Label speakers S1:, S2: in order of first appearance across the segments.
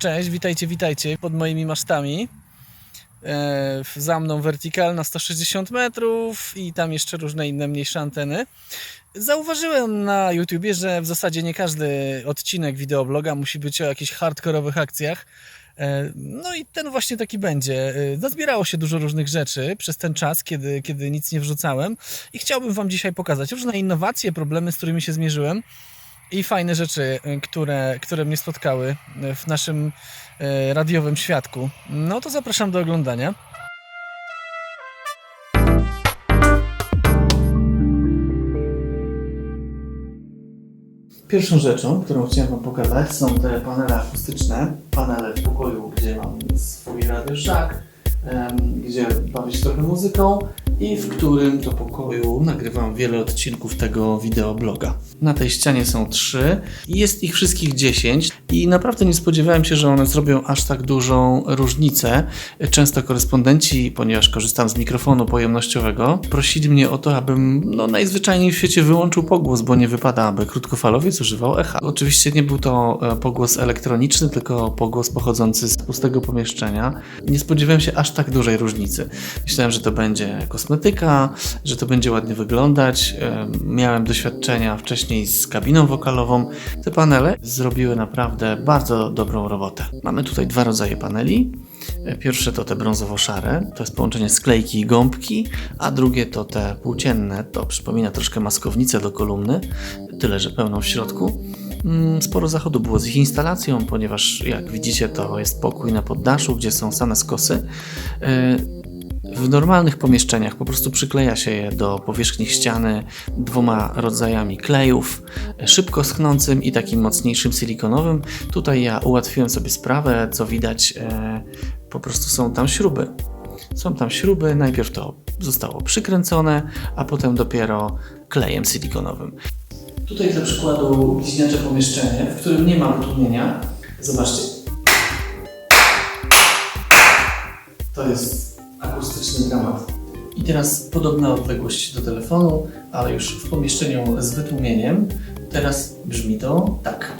S1: Cześć, witajcie, witajcie pod moimi masztami. E, za mną vertical na 160 metrów i tam jeszcze różne inne mniejsze anteny. Zauważyłem na YouTubie, że w zasadzie nie każdy odcinek wideobloga musi być o jakichś hardkorowych akcjach. E, No i ten właśnie taki będzie. E, Nazbierało się dużo różnych rzeczy przez ten czas, kiedy, kiedy nic nie wrzucałem i chciałbym Wam dzisiaj pokazać różne innowacje, problemy, z którymi się zmierzyłem i fajne rzeczy, y, które, które mnie spotkały y, w naszym y, radiowym świadku. No to zapraszam do oglądania. Pierwszą rzeczą, którą chciałem Wam pokazać, są te panele akustyczne. Panele w pokoju, gdzie mam swój radioszak, gdzie bawię się trochę muzyką i w którym to pokoju nagrywam wiele odcinków tego wideobloga. Na tej ścianie są trzy i jest ich wszystkich 10 i naprawdę nie spodziewałem się, że one zrobią aż tak dużą różnicę. Często korespondenci, ponieważ korzystam z mikrofonu pojemnościowego, prosili mnie o to, abym no, najzwyczajniej w świecie wyłączył pogłos, bo nie wypada, aby krótkofalowiec używał echa. Oczywiście nie był to e, pogłos elektroniczny, tylko pogłos pochodzący z pustego pomieszczenia. Nie spodziewałem się aż tak dużej różnicy. Myślałem, że to będzie kosmetyka, że to będzie ładnie wyglądać. Em, Miałem doświadczenia wcześniej z kabiną wokalową. Te panele zrobiły naprawdę bardzo dobrą robotę. Mamy tutaj dwa rodzaje paneli. E, Pierwsze to te brązowo-szare, to jest połączenie sklejki i gąbki, a drugie to te płócienne, to przypomina troszkę maskownicę do kolumny, tyle że pełną w środku. Mm, Sporo zachodu było z ich instalacją, ponieważ jak widzicie to jest pokój na poddaszu, gdzie są same skosy. W normalnych pomieszczeniach po prostu przykleja się je do powierzchni ściany dwoma rodzajami klejów, szybko schnącym i takim mocniejszym silikonowym. Tutaj ja ułatwiłem sobie sprawę, co widać, e, po prostu są tam śruby. Są tam śruby, najpierw to zostało przykręcone, a potem dopiero klejem silikonowym. Tutaj dla przykładu bliźniacze pomieszczenie, w którym nie ma utłumienia. Zobaczcie. To jest akustyczny dramat. I teraz podobna odległość do telefonu, ale już w pomieszczeniu z wytłumieniem. Teraz brzmi to tak.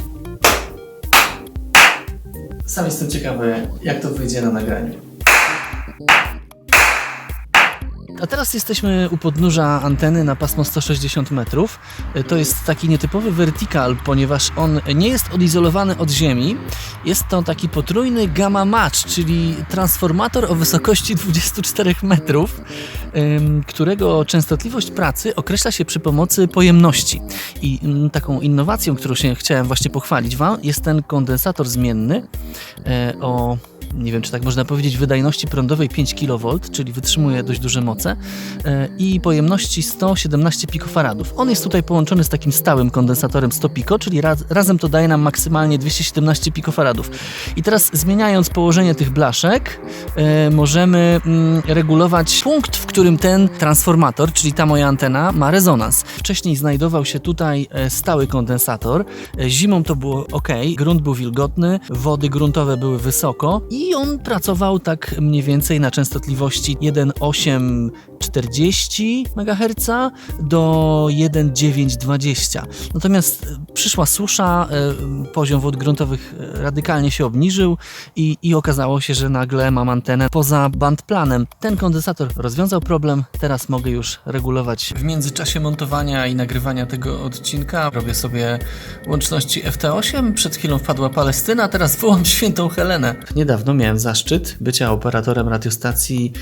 S1: Sam jestem ciekawy, jak to wyjdzie na nagraniu. A teraz jesteśmy u podnóża anteny na pasmo 160 metrów. To jest taki nietypowy vertical, ponieważ on nie jest odizolowany od ziemi. Jest to taki potrójny gamma match, czyli transformator o wysokości 24 metrów, którego częstotliwość pracy określa się przy pomocy pojemności. I ym, taką innowacją, którą się chciałem właśnie pochwalić Wam, jest ten kondensator zmienny e, o nie wiem czy tak można powiedzieć, wydajności prądowej 5 kV, czyli wytrzymuje dość duże moce e, i pojemności 117 pikofaradów. On jest tutaj połączony z takim stałym kondensatorem 100 piko, czyli raz, razem to daje nam maksymalnie 217 pikofaradów. I teraz zmieniając położenie tych blaszek, e, możemy mm, regulować punkt, w którym ten transformator, czyli ta moja antena, ma rezonans. Wcześniej znajdował się tutaj e, stały kondensator. Zimą to było ok, grunt był wilgotny, wody gruntowe były wysoko i on pracował tak mniej więcej na częstotliwości 1,840 MHz do 1,920. Natomiast e, przyszła susza, e, poziom wód gruntowych e, radykalnie się obniżył i, i okazało się, że nagle mam antenę poza bandplanem. Ten kondensator rozwiązał problem, teraz mogę już regulować. W międzyczasie montowania i nagrywania tego odcinka robię sobie łączności FT8. Przed chwilą wpadła Palestyna, teraz wołam świętą Helenę. Niedawno miałem zaszczyt bycia operatorem radiostacji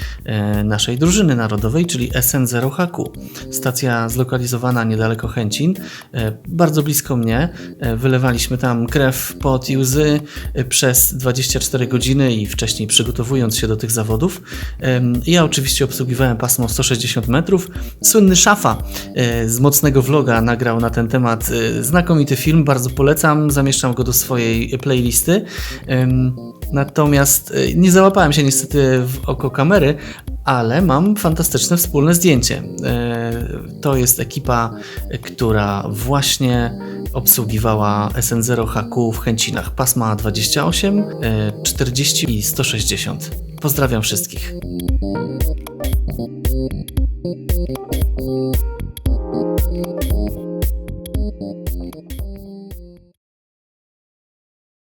S1: naszej drużyny narodowej, czyli SN0HQ. Stacja zlokalizowana niedaleko Chęcin, e, bardzo blisko mnie. E, wylewaliśmy tam krew, pot i łzy e, przez 24 godziny i wcześniej przygotowując się do tych zawodów. Ja oczywiście obsługiwałem pasmo 160 metrów. Słynny Szafa z mocnego vloga nagrał na ten temat znakomity film, bardzo polecam, zamieszczam go do swojej playlisty. Natomiast nie załapałem się niestety w oko kamery, ale mam fantastyczne wspólne zdjęcie. E, To jest ekipa, e, która właśnie obsługiwała SN0HQ w Chęcinach pasma 28, e, 40 i 160. Pozdrawiam wszystkich.